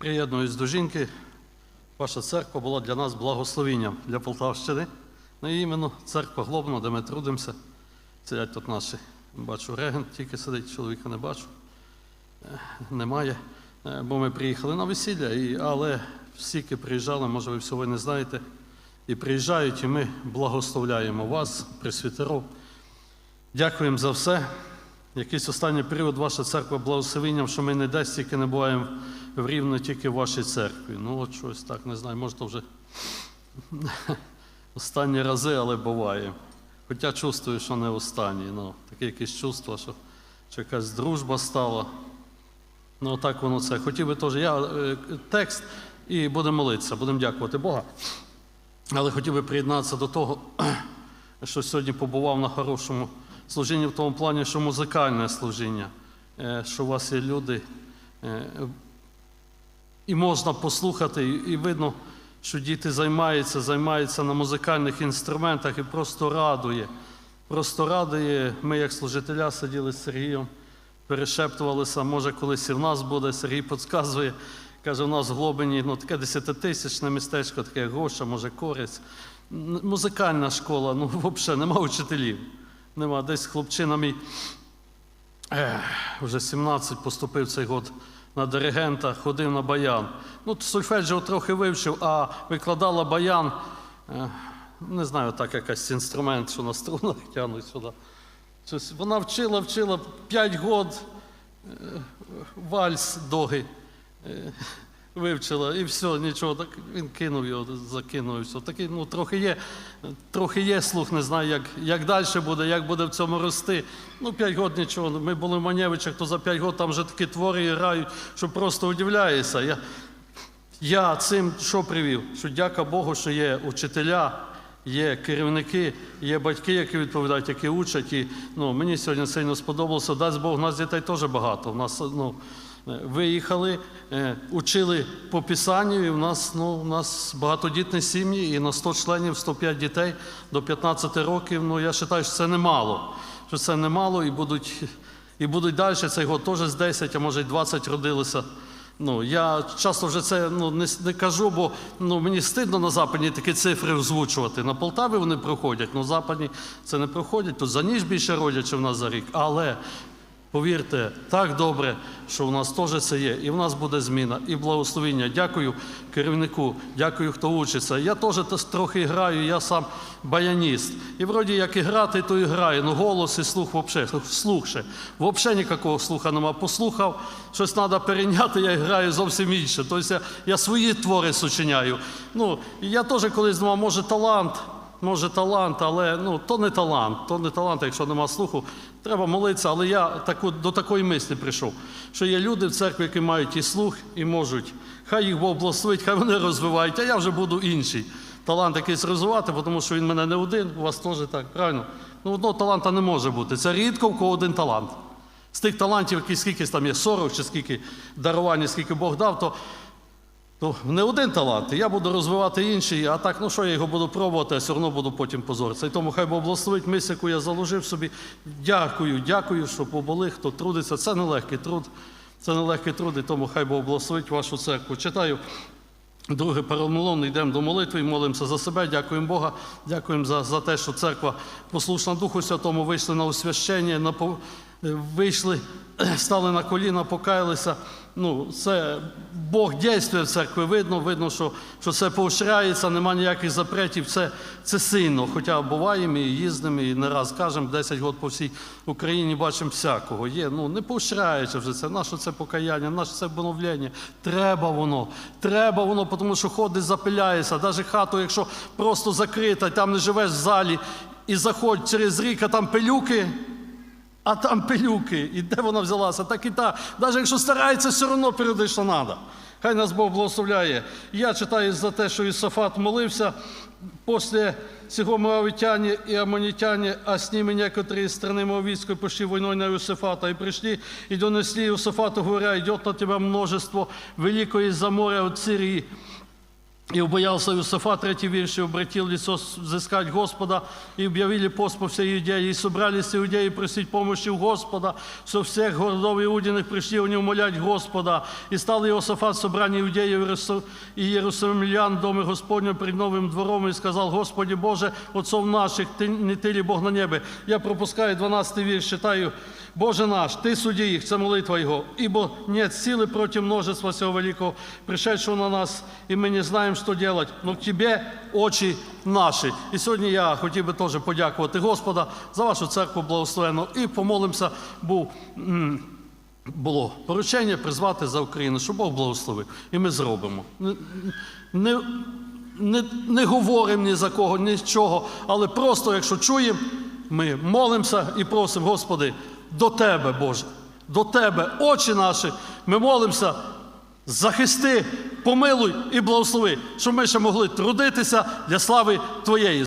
Приєднуюсь до жінки. Ваша церква була для нас благословенням для Полтавщини. Ну і іменно церква Глобна, де ми трудимося. Сидять тут наші. Бачу, регент тільки сидить, чоловіка не бачу. Е, Немає. Е, Бо ми приїхали на весілля, і, але всіки приїжджали, може ви всього не знаєте. І приїжджають, і ми благословляємо вас, пресвітеров. Дякуємо за все. Якийсь останній період ваша церква благословенням, що ми не десь тільки не буваємо в рівно тільки в вашій церкві. Ну, от щось так, не знаю, може, то вже останні рази, але буває. Хоча чувствую, що не останні. Ну, таке якесь чувство, що, що якась дружба стала. Ну, так воно це. Хотів би теж. Я е, текст і будемо молитися, будемо дякувати Бога. Але хотів би приєднатися до того, що сьогодні побував на хорошому служінні в тому плані, що музикальне служіння, е, що у вас є люди, е, і можна послухати, і видно, що діти займаються, займаються на музикальних інструментах і просто радує. Просто радує. Ми, як служителя, сиділи з Сергієм, перешептувалися, може, колись і в нас буде. Сергій підказує, каже, у нас в Глобині ну, таке десятитисячне містечко, таке Гоша, може, Корець. Музикальна школа, ну, взагалі, нема учителів. Нема. Десь хлопчина мій вже 17 поступив цей год на диригента, ходив на баян. Ну, сольфеджіо трохи вивчив, а викладала баян. Не знаю, так якийсь інструмент, що на струнах тягнуть сюди. Вона вчила, вчила 5 год вальс доги. Вивчила і все, нічого, так він кинув його, закинув і все. Такий, ну, трохи є, трохи є слух, не знаю, як, як далі буде, як буде в цьому рости. Ну, 5 років нічого. Ми були в Манєвичах, то за 5 років там вже такі твори грають, що просто удивляєшся. Я, я цим що привів? Що дяка Богу, що є учителя, є керівники, є батьки, які відповідають, які учать. І ну, мені сьогодні сильно сподобалося. Дасть Бог, у нас дітей теж багато. У нас ну, виїхали, е, учили по писанню, і в нас, ну, у нас багатодітні сім'ї, і на 100 членів 105 дітей до 15 років. Ну, я вважаю, що це немало. Що це немало, і будуть, і будуть далі. Цей год теж з 10, а може й 20 родилися. Ну, я часто вже це ну, не, не кажу, бо ну, мені стидно на Западі такі цифри озвучувати. На Полтаві вони проходять, на Западі це не проходять. Тут за ніж більше родять, в нас за рік. Але повірте, так добре, що в нас теж це є. І в нас буде зміна, і благословення. Дякую керівнику, дякую, хто учиться. Я теж трохи граю, я сам баяніст. І вроді як і грати, то і граю. Ну голос і слух взагалі, слух ще. Взагалі ніякого слуха нема. Послухав, щось треба перейняти, я граю зовсім інше. Тобто я, я свої твори сочиняю. Ну, я теж колись думав, може талант. Може, талант, але ну, то не талант, то не талант, якщо нема слуху. Треба молитися, але я таку, до такої мислі прийшов, що є люди в церкві, які мають і слух, і можуть. Хай їх Бог благословить, хай вони розвивають, а я вже буду інший. Талант якийсь розвивати, тому що він мене не один, у вас теж так, правильно? Ну, одного таланта не може бути. Це рідко в кого один талант. З тих талантів, які скільки там є 40 чи скільки дарування, скільки Бог дав, то то не один талант, я буду розвивати інший, а так, ну що я його буду пробувати, а все одно буду потім позоритися. І тому хай Бог благословить мись, яку я заложив собі. Дякую, дякую, що побули, хто трудиться. Це нелегкий труд, це нелегкий труд, і тому хай Бог благословить вашу церкву. Читаю Друге перемоловне, йдемо до молитви молимося за себе. Дякуємо Бога. Дякуємо за, за те, що церква послушна Духу Святому, вийшли на освящення, на, вийшли, стали на коліна, покаялися. Ну, це Бог дійствує в церкві, видно, видно, що, що це поощряється, немає ніяких запретів. Це, це сильно. Хоча буваємо і їздимо, і не раз кажемо, 10 років по всій Україні бачимо всякого. Є, ну не поощряється вже це. Наше це покаяння, наше це обновлення. Треба воно, треба воно, тому що ходить, запиляється. Навіть хату, якщо просто закрита, там не живеш в залі і заходь через рік, а там пилюки. А там пилюки, і де вона взялася, так і та. Навіть якщо старається, все одно періодично треба. Хай нас Бог благословляє. Я читаю за те, що Ісофат молився після цього моавитяне и аммонитяне, а с ними некоторые из страны Моавитской пошли войной на Иосифата, и пришли и донесли Иосифату, говоря, идет на тебя множество великое из-за моря от Сирии, И убоялся Иосифа, третий вірш, и обратил лицо взыскать Господа, и объявили пост по всей Иудее, и собрались иудеи просить помощи у Господа. Со всех городов Иудиных пришли они умолять Господа. И стал Иосафат в собрании иудеев Иерусу- и Иерусалимлян в доме Господнем пред новым двором, и сказал, Господи Боже, отцов наших, ты, не ты ли Бог на небе? Я пропускаю 12 вірш, читаю. Боже наш, Ты суди их, це молитва Его, ибо нет силы против множества всего великого, пришедшего на нас, и мы не знаем, что делать, но к Тебе очі наші. І сьогодні я хотів би теж подякувати Господа за вашу церкву благословену і помолимося, був було поручення призвати за Україну, щоб Бог благословив. І ми зробимо. Не, не, не, не говоримо ні за кого, нічого, але просто, якщо чуємо, ми молимося і просимо, Господи, до Тебе, Боже, до Тебе, очі наші, ми молимося, захисти, помилуй і благослови, щоб ми ще могли трудитися для слави Твоєї.